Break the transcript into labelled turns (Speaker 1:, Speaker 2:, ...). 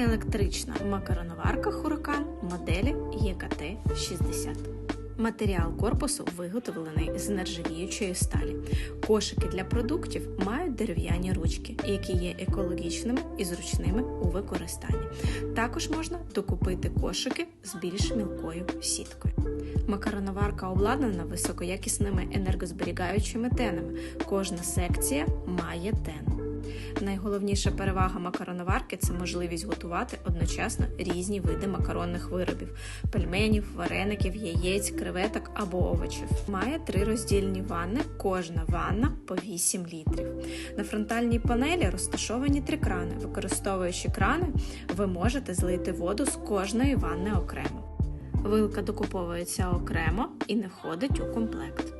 Speaker 1: Електрична макароноварка Huracan моделі ЄКТ-60. Матеріал корпусу виготовлений з нержавіючої сталі. Кошики для продуктів мають дерев'яні ручки, які є екологічними і зручними у використанні. Також можна докупити кошики з більш мілкою сіткою. Макароноварка обладнана високоякісними енергозберігаючими тенами. Кожна секція має тен. Найголовніша перевага макароноварки це можливість готувати одночасно різні види макаронних виробів: пельменів, вареників, яєць, креветок або овочів. Має три роздільні ванни, кожна ванна по 8 літрів. На фронтальній панелі розташовані три крани. Використовуючи крани, ви можете злити воду з кожної ванни окремо. Вилка докуповується окремо і не входить у комплект.